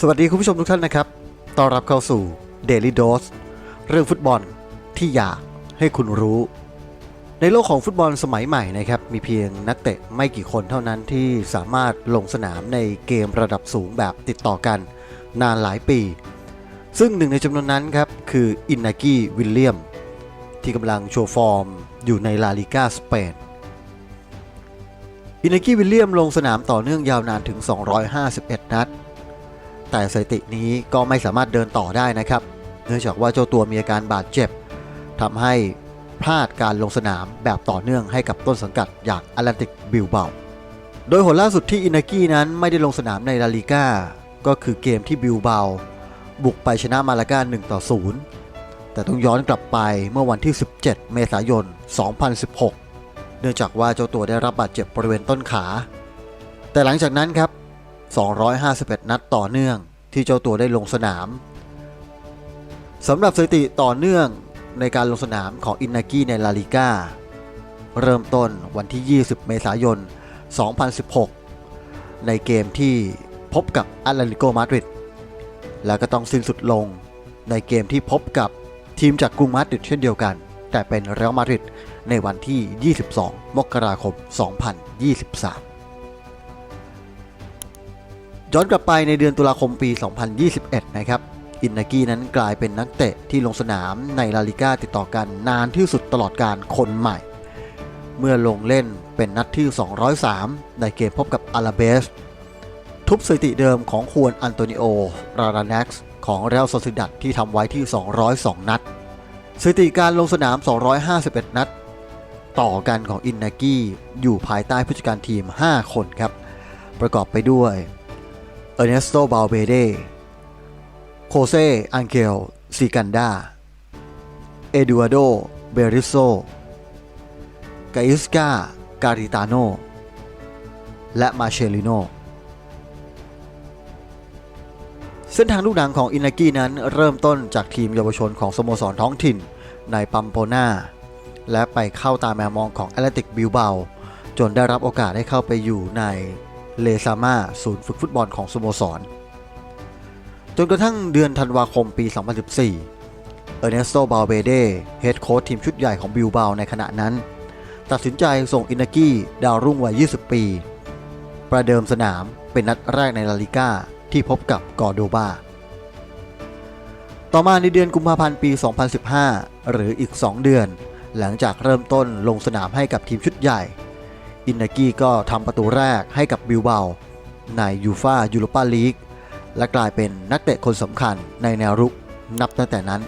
สวัสดีคุณผู้ชมทุกท่านนะครับ ต้อนรับเข้าสู่ Daily Dose เรื่องฟุตบอลที่อยากให้คุณรู้ ในโลกของฟุตบอลสมัยใหม่นะครับ มีเพียงนักเตะไม่กี่คนเท่านั้นที่สามารถลงสนามในเกมระดับสูงแบบติดต่อกันนานหลายปี ซึ่งหนึ่งในจำนวนนั้นครับ คืออินนากีวิลเลียม ที่กำลังโชว์ฟอร์มอยู่ในลาลิกาสเปนอินนากีวิลเลียมลงสนามต่อเนื่องยาวนานถึง 251 นัด แต่สถิตินี้ก็ไม่สามารถเดินต่อได้นะครับ เนื่องจากว่าเจ้าตัวมีอาการบาดเจ็บทำให้พลาดการลงสนามแบบต่อเนื่องให้กับต้นสังกัดอย่างแอตแลนติกบิลเบาโดยหนล่าสุดที่อินากินั้นไม่ได้ลงสนามในลาลิก้าก็คือเกมที่บิลเบาบุกไปชนะมาลาก้า1ต่อ0แต่ต้องย้อนกลับไปเมื่อวันที่ 17 เมษายน 2016 เนื่องจากว่าเจ้าตัวได้รับบาดเจ็บบริเวณต้นขา แต่หลังจากนั้นครับ 251 นัดต่อเนื่องที่เจ้าตัวได้ลงสนามสำหรับสถิติต่อเนื่องในการลงสนามของอินนากิในลาลิก้าเริ่มต้นวันที่ 20 เมษายน 2016 ในเกมที่พบกับแอตเลติโกมาดริดแล้วก็ต้องสิ้นสุดลงในเกมที่พบกับทีมจากกรุงมาดริดเช่นเดียวกัน แต่เป็นเรอัลมาดริดในวันที่ 22 มกราคม 2023 ย้อนกลับไปในเดือนตุลาคมปี 2021 นะครับ อินนากี้นั้นกลายเป็นนักเตะที่ลงสนามในลาลิก้าติดต่อกันนานที่สุดตลอดการคนใหม่ เมื่อลงเล่นเป็นนัดที่ 203 ในเกมพบกับอาราเบส ทุบสถิติเดิมของควนอันโตนิโอรารานักส์ของเรอัลโซซิดัดที่ทำไว้ที่ 202 นัดสถิติการลงสนาม 251 นัด ต่อกันของอินนากี้อยู่ภายใต้ผู้จัดการทีม 5 คนครับ ประกอบไปด้วย เอร์เนสโตบาลเบเดโคเซอังเกลซิกันดาเอดูอาโด เบริโซกาอิสกาการิตาโน และมาเชลิโน เส้นทางลูกหนังของอินากินั้นเริ่มต้นจากทีมเยาวชนของสโมสรท้องถิ่นในปัมโปนา และไปเข้าตามแมวมองของแอตเลติกบิลเบา จนได้รับโอกาสให้เข้าไปอยู่ใน เลซาม่าศูนย์ฝึกฟุตบอลของสโมสร จนกระทั่งเดือนธันวาคมปี 2014 เออร์เนสโต บาเบเดเฮดโค้ชทีมชุดใหญ่ของบิลบาในขณะนั้น ตัดสินใจส่งอินากิดาวรุ่งวัย 20 ปี ประเดิมสนามเป็นนัดแรกในลาลิก้าที่พบกับกอร์โดบาต่อมาในเดือนกุมภาพันธ์ปี 2015 หรืออีก 2 เดือน หลังจากเริ่มต้นลงสนามให้กับทีมชุดใหญ่ อินนากิก็ทำประตูแรกให้กับบิลเบาในยูฟายูโรปาลีกและกลายเป็นนักเตะคนสำคัญในแนวรุกนับตั้งแต่นั้น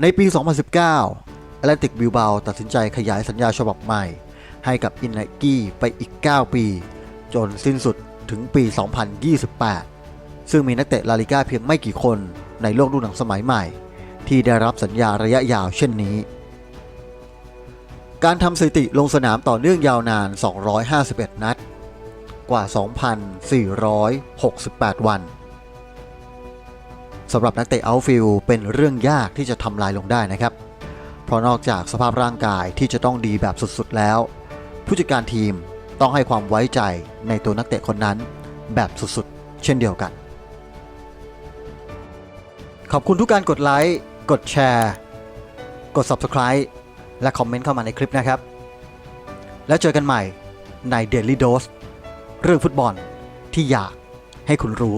ในปี 2019แอตเลติกบิลเบาตัดสินใจขยายสัญญาฉบับใหม่ ให้กับอินนากิไปอีก 9 ปี จนสิ้นสุดถึงปี 2028 ซึ่งมีนักเตะลาลิก้าเพียงไม่กี่คนในโลกดูหนังสมัยใหม่ ที่ได้รับสัญญาระยะยาวเช่นนี้ การทำสถิติลงสนามต่อเนื่องยาวนาน 251 นัด กว่า 2,468 วันสำหรับนักเตะเอาฟิลเป็นเรื่องยากที่จะทำลายลงได้นะครับ เพราะนอกจากสภาพร่างกายที่จะต้องดีแบบสุดๆแล้ว ผู้จัดการทีมต้องให้ความไว้ใจในตัวนักเตะคนนั้นแบบสุดๆ เช่นเดียวกัน ขอบคุณทุกการกดไลค์ กดแชร์ กด Subscribe และคอมเมนต์เข้ามาในคลิปนะครับ แล้วเจอกันใหม่ใน Daily Dose เรื่องฟุตบอลที่อยากให้คุณรู้